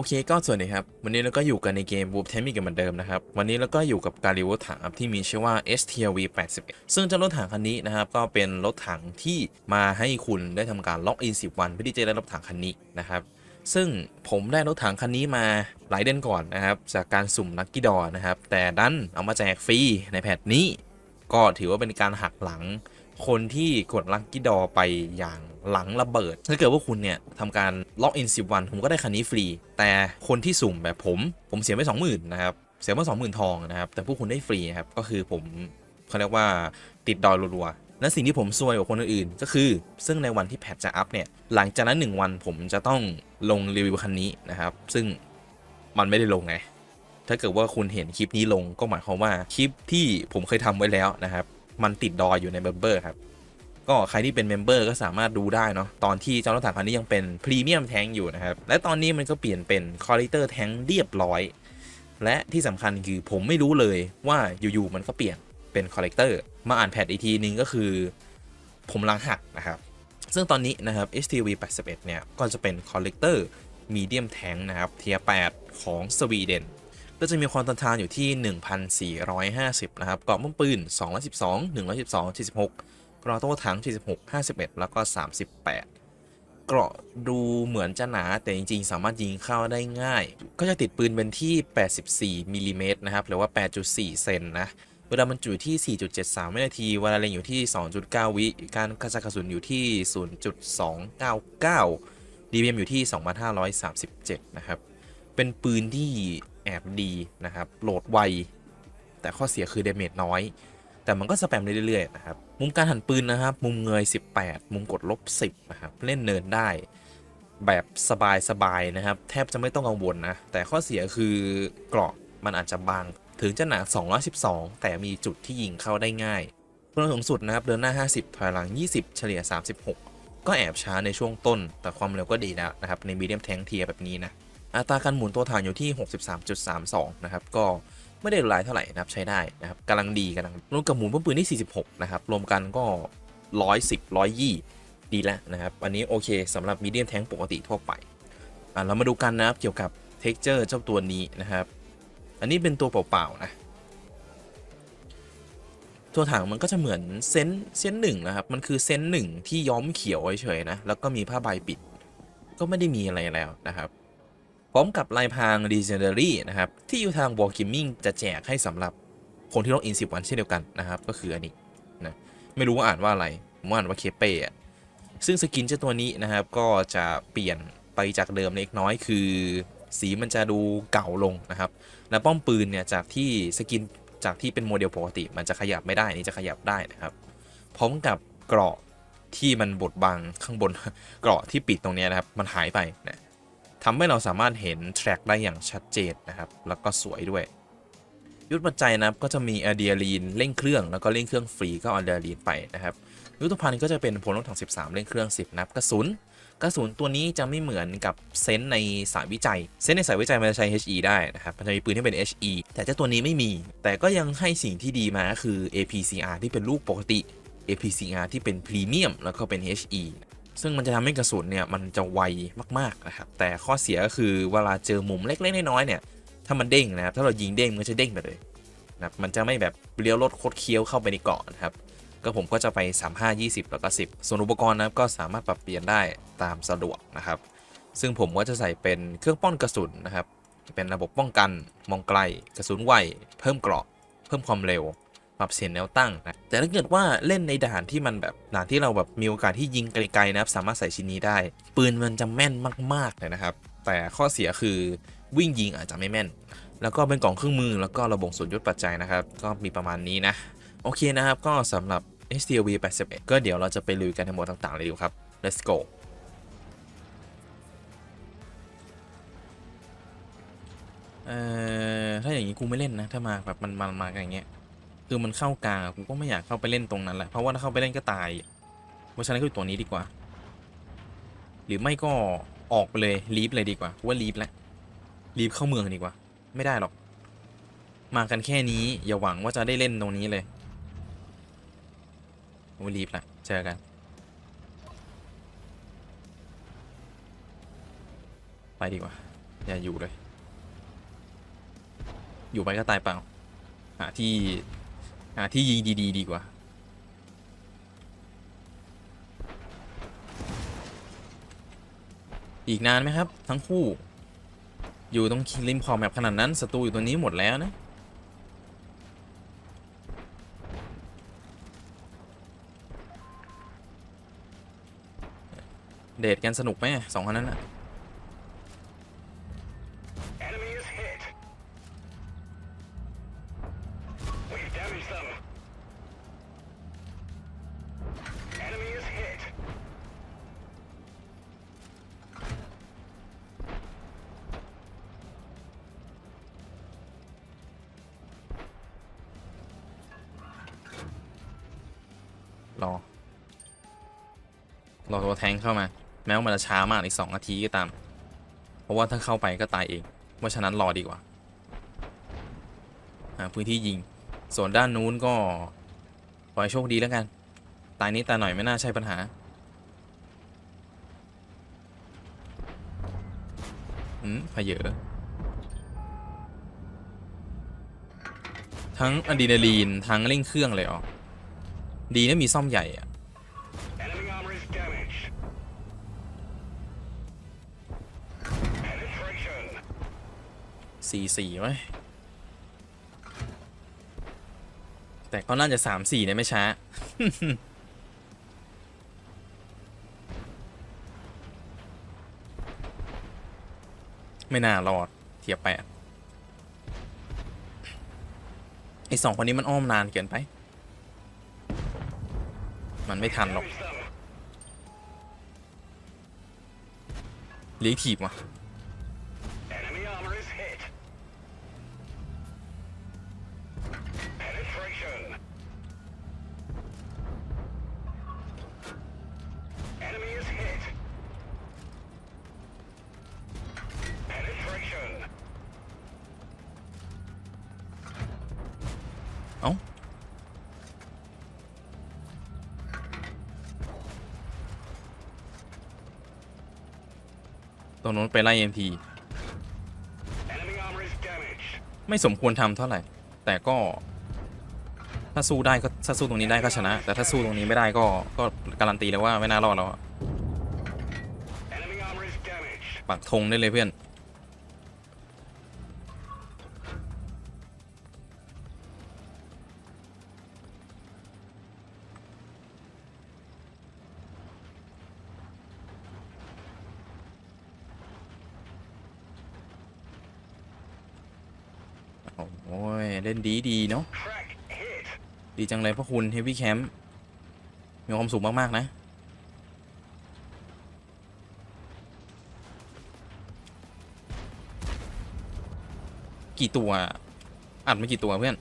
โอเคก็สวัสดีครับ วันนี้เราก็อยู่กันในเกม Wolf t a m i กันเหมือนเดิมนะครับ วันนี้เราก็อยู่กับการรีวิวถังที่มีชื่อว่า STRV 81ซึ่งเจ้ารถถังคันนี้นะครับ ก็เป็นรถถังที่มาให้คุณได้ทำการล็อกอิน 10 วันเพื่อที่จะได้รถถังคันนี้นะครับ ซึ่งผมได้รถถังคันนี้มาหลายเดือนก่อนนะครับ จากการสุ่มลั c กี้ดอนะครับ แต่ดันเอามาแจกฟรีในแพทนี้ ก็ถือว่าเป็นการหักหลัง คนที่กดลั c กี้ดอไปอย่างหลังระเบิด ถ้าเกิดว่าคุณเนี่ยทำการล็อกอิน10 วัน ผมก็ได้คันนี้ฟรี แต่คนที่สุ่มแบบผม ผมเสียไป20,000นะครับ เสียไป20,000 ทองนะครับ แต่พวกคุณได้ฟรีครับ ก็คือผมเขาเรียกว่าติดดอยรัวๆและสิ่งที่ผมซวยกว่าคนอื่นๆก็คือ ซึ่งในวันที่แพทจะอัพเนี่ย หลังจากนั้น 1 วันผมจะต้องลงรีวิวคันนี้นะครับ ซึ่งมันไม่ได้ลงไง ถ้าเกิดว่าคุณเห็นคลิปนี้ลงก็หมายความว่าคลิปที่ผมเคยทำไว้แล้วนะครับ มันติดดอยอยู่ในเมมเบอร์ครับ ก็ใครที่เป็นเมมเบอร์ก็สามารถดูได้เนาะตอนที่เจ้ารถถังคันนี้ยังเป็นพรีเมียมแทงอยู่นะครับ และตอนนี้มันก็เปลี่ยนเป็นคอริเตอร์แทงเรียบร้อย และที่สำคัญคือผมไม่รู้เลยว่าอยู่ๆมันก็เปลี่ยนเป็นคอ l เลกเตอร์มาอ่านแพทอีกทีนึงก็คือ ผมล้างหักนะครับซึ่งตอนนี้นะครับ HTV 81 เนี่ย ก็จะเป็นคอ l เลกเตอร์มีเดียมแทงนะครับ เทีย8ของสวีเดน ก็จะมีความต้านทานอยู่ที่ 1,450 นะครับเกาะป้อมปืน 212 112 76กราโต้ถัง 46 51 แล้วก็ 38 เกราะดูเหมือนจะหนาแต่จริงๆ สามารถยิงเข้าได้ง่าย ก็จะติดปืนเป็นที่ 84มิลิเมตรนะครับ หรือว่า 8.4 เซนนะ เวลามันจุอยู่ที่ 4.73 วินาที เวลาเล็งอยู่ที่ 2.9 วิ การกระจายกระสุนอยู่ที่ 0.299 DPM อยู่ที่ 2,537 นะครับ เป็นปืนที่ แอบดีนะครับ โหลดไว แต่ข้อเสียคือเดเมจน้อย แต่มันก็สแปมได้เรื่อยๆนะครับ มุมการหันปืนนะครับ มุมเงย 18 มุมกดลบ 10 นะครับ เล่นเนินได้แบบสบายๆนะครับ แทบจะไม่ต้องกังวลนะ แต่ข้อเสียคือเกราะมันอาจจะบาง ถึงจะหนา 212 แต่มีจุดที่ยิงเข้าได้ง่ายพลังสูงสุดนะครับ เดินหน้า 50 ถอยหลัง 20 เฉลี่ย 36 ก็แอบช้าในช่วงต้น แต่ความเร็วก็ดีแล้วนะครับ ในมีเดียมแทงเทียแบบนี้นะ อัตราการหมุนตัวฐานอยู่ที่ 63.32 นะครับ ก็ไม่ได้หลายเท่าไหร่นะครับใช้ได้นะครับกำลังดีกำลังรวมกับหมุนป้อมปืนที่ 46 นะครับ รวมกันก็ 110 120 ดีแล้วนะครับ อันนี้โอเคสำหรับมีเดียมแทงปกติทั่วไปอะเรามาดูกันนะครับเกี่ยวกับ texture เจ้าตัวนี้นะครับ อันนี้เป็นตัวเปล่าๆนะตัวถังมันก็จะเหมือนเซนเซนหนึ่งนะครับ มันคือเซนหนึ่งที่ย้อมเขียวเฉยๆนะ แล้วก็มีผ้าใบปิด ก็ไม่ได้มีอะไรแล้วนะครับ พร้อมกับลายพราง Legendary นะครับ ที่อยู่ทาง War Gaming จะแจกให้สำหรับคนที่ล็อกอิน 10 วันเช่นเดียวกันนะครับ ก็คืออันนี้นะไม่รู้ว่าอ่านว่าอะไรผมอ่านว่าเคเป้ซึ่งสกินเจ้าตัวนี้นะครับ ก็จะเปลี่ยนไปจากเดิมเล็กน้อยคือ สีมันจะดูเก่าลงนะครับ และป้อมปืนเนี่ยจากที่สกินจากที่เป็นโมเดลปกติ มันจะขยับไม่ได้นี่จะขยับได้นะครับ พร้อมกับเกราะที่มันบดบังข้างบนเกราะที่ปิดตรงนี้นะครับ มันหายไปนะ ทำให้เราสามารถเห็นแทร็กได้อย่างชัดเจนนะครับ แล้วก็สวยด้วย ยุทธปัจจัยนะครับก็จะมีอะเดียลีนเร่งเครื่องแล้วก็เร่งเครื่องฟรีก็อะเดียลีนไปนะครับยุทธภัณฑ์ก็จะเป็นพลรถถัง 13 เร่งเครื่อง 10 นับกระสุนกระสุนตัวนี้จะไม่เหมือนกับเซนในสายวิจัย เซนในสายวิจัยมันจะใช้ HE ได้นะครับ มันจะมีปืนที่เป็น HE แต่เจ้าตัวนี้ไม่มี แต่ก็ยังให้สิ่งที่ดีมาก็คือ APCR ที่เป็นลูกปกติ APCR ที่เป็นพรีเมียมแล้วก็เป็น HE ซึ่งมันจะทำให้กระสุนเนี่ยมันจะไวมากๆนะครับแต่ข้อเสียก็คือเวลาเจอมุมเล็กๆน้อยๆเนี่ยถ้ามันเด้งนะครับถ้าเรายิงเด้งมันจะเด้งไปเลยนะครับมันจะไม่แบบเลี้ยวรถโคดเคี้ยวเข้าไปในเกาะนะครับก็ผมก็จะไป 35 20 แล้วก็ 10 ส่วนอุปกรณ์นะครับก็สามารถปรับเปลี่ยนได้ตามสะดวกนะครับ ซึ่งผมก็จะใส่เป็นเครื่องป้องกระสุนนะครับ จะเป็นระบบป้องกันมองไกล กระสุนไวเพิ่มเกราะ เพิ่มความเร็ว ปรับเสียงแนวตั้งนะแต่ถ้าเกิดว่าเล่นในด่านที่มันแบบด่านที่เราแบบมีโอกาสที่ยิงไกลๆนะครับสามารถใส่ชิ้นนี้ได้ ปืนมันจะแม่นมากๆเลยนะครับ แต่ข้อเสียคือวิ่งยิงอาจจะไม่แม่น แล้วก็เป็นกล่องเครื่องมือแล้วก็ระบบส่วนยศปัจจัยนะครับ ก็มีประมาณนี้นะโอเคนะครับก็สำหรับ HTV 81ก็เดี๋ยวเราจะไปลุยกันในโหมดต่างๆเลยดีกว่าครับ let's go เอ่อถ้าอย่างนี้กูไม่เล่นนะ ถ้ามาแบบมันมันมากันอย่างเงี้ย คือมันเข้ากลางกูก็ไม่อยากเข้าไปเล่นตรงนั้นแหละเพราะว่าถ้าเข้าไปเล่นก็ตายเพราะฉะนั้นก็อยู่ตัวนี้ดีกว่า หรือไม่ก็ออกไปเลยลีฟเลยดีกว่าว่าลีฟแหละลีฟเข้าเมืองดีกว่า ไม่ได้หรอก มากันแค่นี้อย่าหวังว่าจะได้เล่นตรงนี้เลยว่าลีฟละเจอกันไปดีกว่า อย่าอยู่เลย อยู่ไปก็ตายเปล่า หาที่าที่ยิงดีๆ ดีกว่า อีกนานไหมครับ ทั้งคู่ อยู่ตรงริมขอบแมปขนาดนั้นศัตรูอยู่ตรงนี้หมดแล้วนะเดทกันสนุกไหมสองคนนั้นอะ ช้ามากอีกสองนาทีก็ตาม เพราะว่าถ้าเข้าไปก็ตายเอง เพราะฉะนั้นรอดีกว่าพื้นที่ยิง ส่วนด้านนู้นก็ขอให้โชคดีแล้วกัน ตายนี้ตายหน่อยไม่น่าใช่ปัญหา อืมพะเยอะทั้งอะดรีนาลีน ทั้งเร่งเครื่องเลยอ๋อดีนะมีซ่อมใหญ่อะ สี่สี่ไว้แต่ก็น่าจะสามสี่เนี่ยไม่ช้า ไม่น่ารอด เทียบแปดไอสองคนนี้มันอ้อมนานเกินไป มันไม่ทันหรอกลี้ยงถีบว่ะ ตรงนู้นไปไล่ MP Enemy armor is damaged. ไม่สมควรทำเท่าไหร่ แต่ก็ ถ้าสู้ได้ก็ถ้าสู้ตรงนี้ได้ก็ชนะ แต่ถ้าสู้ตรงนี้ไม่ได้ก็ก็การันตีเลยว่าไม่น่ารอดแล้วอะ Enemy armor is damaged. ปักธงได้เลยเพื่อน ดีจังเลยพวกคุณเฮฟวี่แคมป์มีความสุขมาก ๆ นะ กี่ตัว อัดไม่กี่ตัวเพื่อน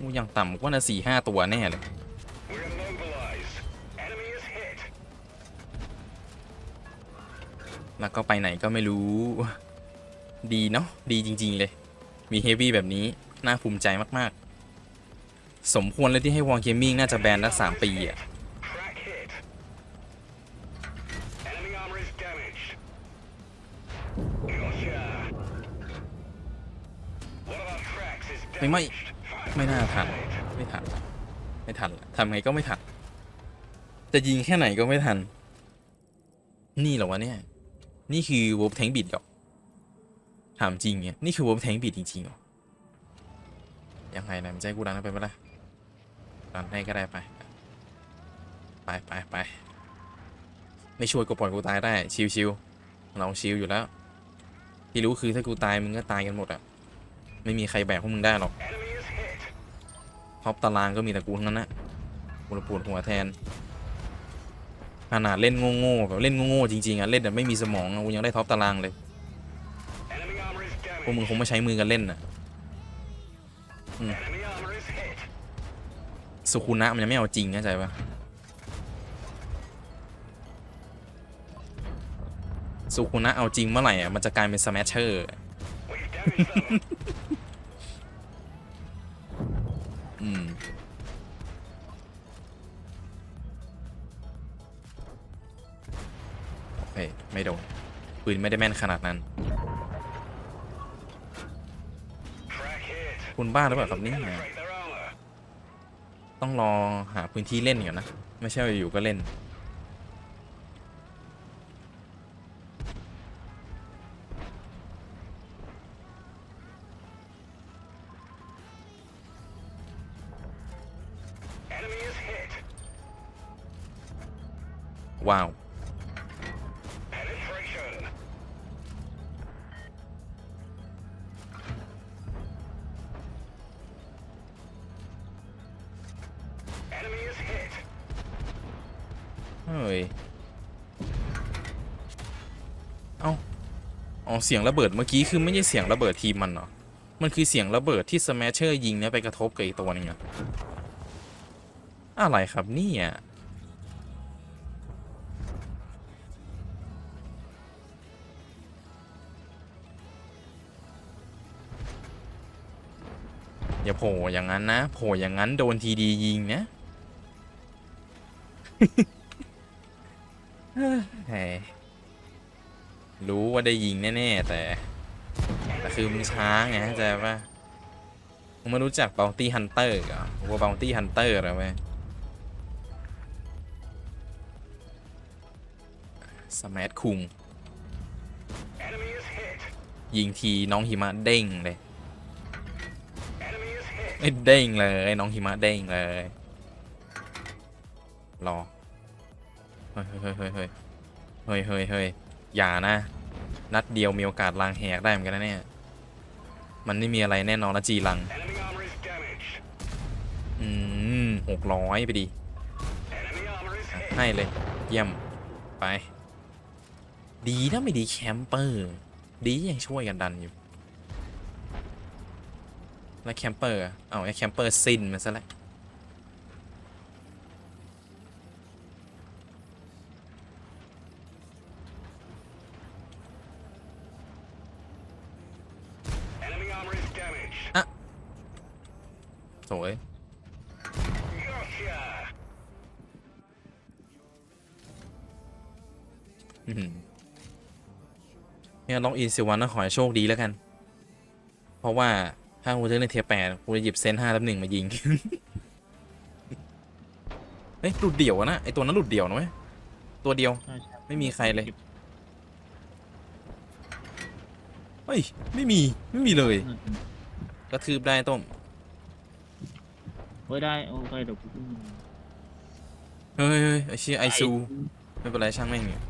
มูยังต่ำกว่าน่ะสี่ห้าตัวแน่เลย แล้วก็ไปไหนก็ไม่รู้ ดีเนาะดีจริง ๆ เลย มีเฮฟวี่แบบนี้ น่าภูมิใจมาก ๆ สมควรเลยที่ให้วอลเกมมิ่งน่าจะแบนรักสามปีอะ่ะไม่ไม่ ไม่น่าทัน ไม่ทัน ไม่ทันละทำไงก็ไม่ทัน จะยิงแค่ไหนก็ไม่ทัน นี่เหรอวะเนี่ย นี่คือวอลแทงบิดหรอถามจริงเนี่ยนี่คือวอลแทงบิดจริงๆเหรอยังไงนะมันจะให้กูดันไปไหมล่ะดันให้ก็ได้ไป ไปไปไปไม่ช่วยก็ปล่อยกูตายได้ชิวๆเราชิวอยู่แล้ว ที่รู้คือถ้ากูตายมึงก็ตายกันหมดอะไม่มีใครแบกพวกมึงได้หรอกท็อปตารางก็มีแต่กูทั้งนั้นนะกูระปวดหัวแทน ขนาดเล่นโง่ๆแบบเล่นโง่ๆจริงๆอะเล่นแบบไม่มีสมองอะกูยังได้ท็อปตารางเลยพวกมึงคงไม่ใช้มือกันเล่นน่ะสุคุนะมันยังไม่เอาจริงเข้าใจปะสุคุนะเอาจริงเมื่อไหร่อะมันจะกลายเป็นสแมชเชอร์อืม ไม่โดนปืนไม่ได้แม่นขนาดนั้น คุณบ้าหรือเปล่าครับนี่ต้องรอหาพื้นที่เล่นก่อนนะ ไม่ใช่อยู่ก็เล่น ว้าว อ๋อเสียงระเบิดเมื่อกี้คือไม่ใช่เสียงระเบิดทีมมันเหรอมันคือเสียงระเบิดที่สแมชเชอร์ยิงเนี่ยไปกระทบกับอีกตัวนึงอะอะไรครับนี่ยอย่าโผล่อย่างนั้นนะโผล่อย่างนั้นโดนทีดียิงนะเฮ้ รู้ว่าได้ยิงแน่ๆแต่แต่คือมึงช้าไงเข้าใจปะมึงไม่รู้จัก Bounty Hunter เหรอว่า Bounty Hunter เหรอเว้ยสมัทคุงยิงทีน้องหิมะเด้งเลย Enemy is hit. เอ้เด้งเลยน้องหิมะเด้งเลย รอ เฮ้ยเฮ้ยเฮ้ยเฮ้ยเฮ้ยเฮ้ยเฮ้ยอย่านะ นัดเดียวมีโอกาสลางแหกได้เหมือนกันนะเนี่ย มันไม่มีอะไรแน่นอนนะจีลัง อืมหกร้อยไปดี ให้เลย เยี่ยม ไป ดีนะไม่ดีแคมเปอร์ ดียังช่วยกันดันอยู่ แล้วแคมเปอร์ เอาไอ้แคมเปอร์สิ้นมันซะแล้ว armor is damaged. โถย Gotcha. อื้อหือเนี่ยล็อกอินสิวันนะขอให้โชคดีแล้วกัน เพราะว่าถ้ากูจะเล่นเทียแปดกูจะหยิบเซนห้าทับหนึ่งมายิง เฮ้ยหลุดเดี่ยวอะนะไอตัวนั้นหลุดเดี่ยวนะเว้ยตัวเดียวใช่ใช่ไม่มีใครเลย เฮ้ย ไม่มี ไม่มีเลยอืมอืม กระทืบได้ต้มเฮ้ยได้โอเคเดี๋ยวกูขึ้นมาเฮ้ยเฮ้ยไอเชี่ยไอซูไม่เป็นไรช่างแม่งเนี่ย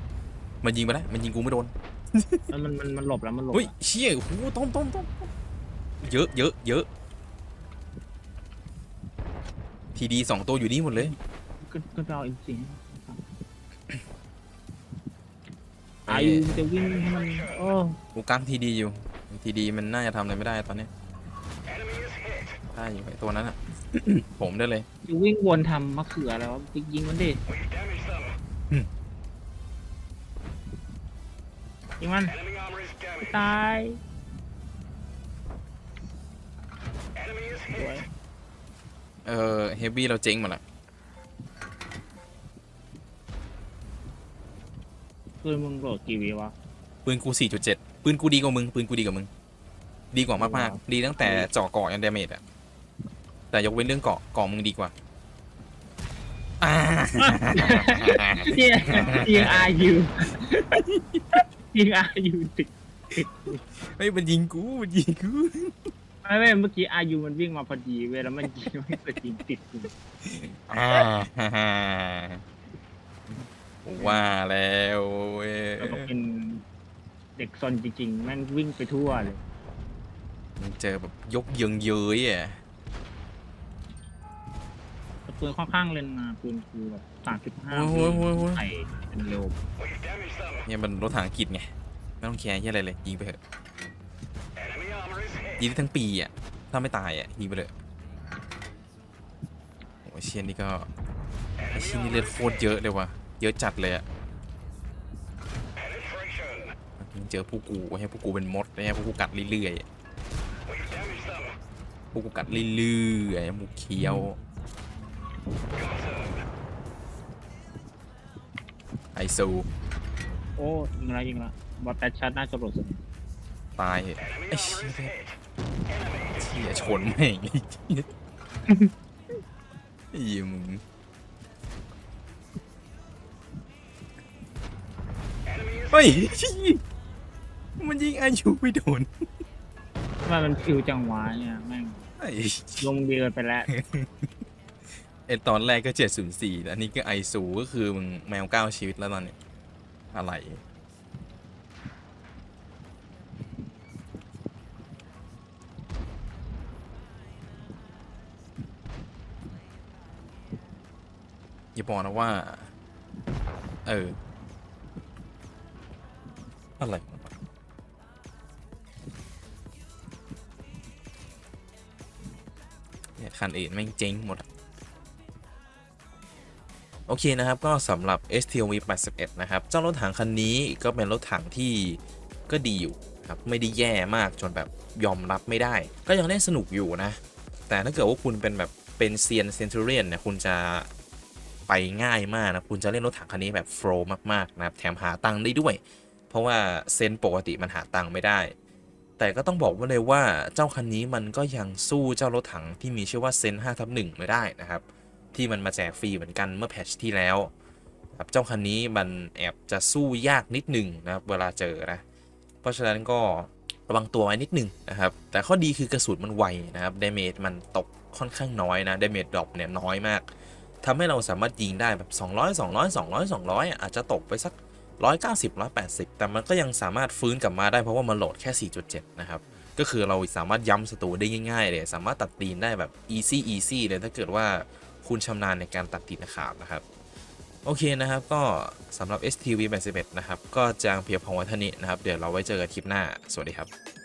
มันยิงไปแล้วมันยิงกูไม่โดนแล้วมันมันมันหลบแล้วมันหลบเฮ้ยแล้วเชี่ยโอ้โหต้มต้มต้มเยอะเยอะเยอะทีดีสองตัวอยู่นี่หมดเลยขึ้นขึ้นไปเอาอินสิงอายุจะวิ่งให้มันโอ้กูกักทีดีอยู่ทีดีมันน่าจะทำอะไรไม่ได้ตอนเนี้ย Enemy is hit. ได้อยู่ไอตัวนั้นอะ ผมได้เลยจะวิ่งวนทำมะเขือแล้วไปยิงมันดิ We've damaged them. ยิงมัน Enemy armor is damaged. ตาย Enemy is สวย hit. เออเฮฟวี่เราเจ๊งหมดละคือมึงโหลดกี่วิวะ ปืนกู 4.7 ปืนกูดีกว่ามึง ปืนกูดีกว่ามึง ดีกว่ามากว้าวๆดีตั้งแต่เจาะเกาะยันเดเมจอะแต่ยกเว้นเรื่องเกาะเกาะมึงดีกว่าอ่าเฮียยิงอายุยิงอายุติดเฮ้ยมันยิงกูมันยิงกูไม่ไม่เมื่อกี้อายุมันวิ่งมาพอดีเว้ยแล้วมันยิงไม่เกิดยิงติดกูอ่าฮ่าฮ่าว่าแล้วเว้ย แล้วก็เป็นเด็กซนจริงๆแม่งวิ่งไปทั่วเลย มึงเจอแบบยกเยิงเย้ยอะแต่ปืนค่อนข้างเล่นมาปืนคือแบบสามสิบห้าโอ้ยโอ้ยโอ้ยไข่เป็นเร็ว We've damaged them. เนี่ยมันรถถังอังกฤษไง ไม่ต้องแคร์ที่อะไรเลยยิงไปเถอะ Enemy armor is hit. ยิงได้ทั้งปีอะ ถ้าไม่ตายอะยิงไปเลยโอ้ยเชียนนี่ก็ไอ Enemy เชียนนี่ armor เลือด is โค hit. ตรเยอะเลยว่ะ เยอะจัดเลยอะ Penetration. เจอผู้กูให้ผู้กูเป็นมดให้ผู้กูกัดเรื่อย กูกัดเรื่อยๆหมูเคี้ยวไอซูโอ้ยิงละยิงละบอสแปดชัดน่าจะหลุดสุดตายไอ้เชี่ยเชี่ยชนแม่งไอ้เหี้ยไอ้เหี้ยมึงเฮ้ยมันยิงอายุไม่โดน ทำไมมันคิวจังหวะเนี่ยแม่งไอ้ ลงเดือนไปแล้วไอตอนแรกก็704อันนี้ก็ไอซูก็คือมึงแมวเก้าชีวิตแล้วตอนนี้อะไร อย่าบอกนะว่า เออ อะไร คันอื่นแม่งเจ๊งหมด โอเคนะครับก็สำหรับ STOV 81 นะครับ เจ้ารถถังคันนี้ก็เป็นรถถังที่ก็ดีอยู่ครับไม่ได้แย่มากจนแบบยอมรับไม่ได้ ก็ยังเล่นสนุกอยู่นะ แต่ถ้าเกิดว่าคุณเป็นแบบเป็นเซียนเซนตูเรียนเนี่ยคุณจะไปง่ายมากนะ คุณจะเล่นรถถังคันนี้แบบโฟล์มาก ๆ นะครับ แถมหาตังค์ได้ด้วย เพราะว่าเซนปกติมันหาตังค์ไม่ได้ แต่ก็ต้องบอกไว่าเลยว่าเจ้าคันนี้มันก็ยังสู้เจ้ารถถังที่มีชื่อว่าเซน5ทับ1ไม่ได้นะครับ ที่มันมาแจกฟรีเหมือนกันเมื่อแพทชที่แล้วครับเจ้าคันนี้มันแอบจะสู้ยากนิดหนึ่งนะครับเวลาเจอนะ เพราะฉะนั้นก็ระวังตัวไว้นิดหนึ่งนะครับ แต่ข้อดีคือกระสุนมันไวนะครับเดเมจมันตกค่อนข้างน้อยนะเดเมจดรอปเนี่ยน้อยมากทำให้เราสามารถยิงได้แบบ 200 200 200 200 อาจจะตกไปสัก 190 180 แต่มันก็ยังสามารถฟื้นกลับมาได้เพราะว่ามันโหลดแค่ 4.7 นะครับ ก็คือเราสามารถย้ำศัตรูได้ง่ายๆเลย สามารถตัดตีนได้แบบ easy easy เลยถ้าเกิดว่าคุณชำนาญในการตัดตีนขาบนะครับ โอเคนะครับ ก็สำหรับ STV 81 นะครับ ก็จางเพียบพงวันเท่านี้นะครับ เดี๋ยวเราไว้เจอกันคลิปหน้า สวัสดีครับ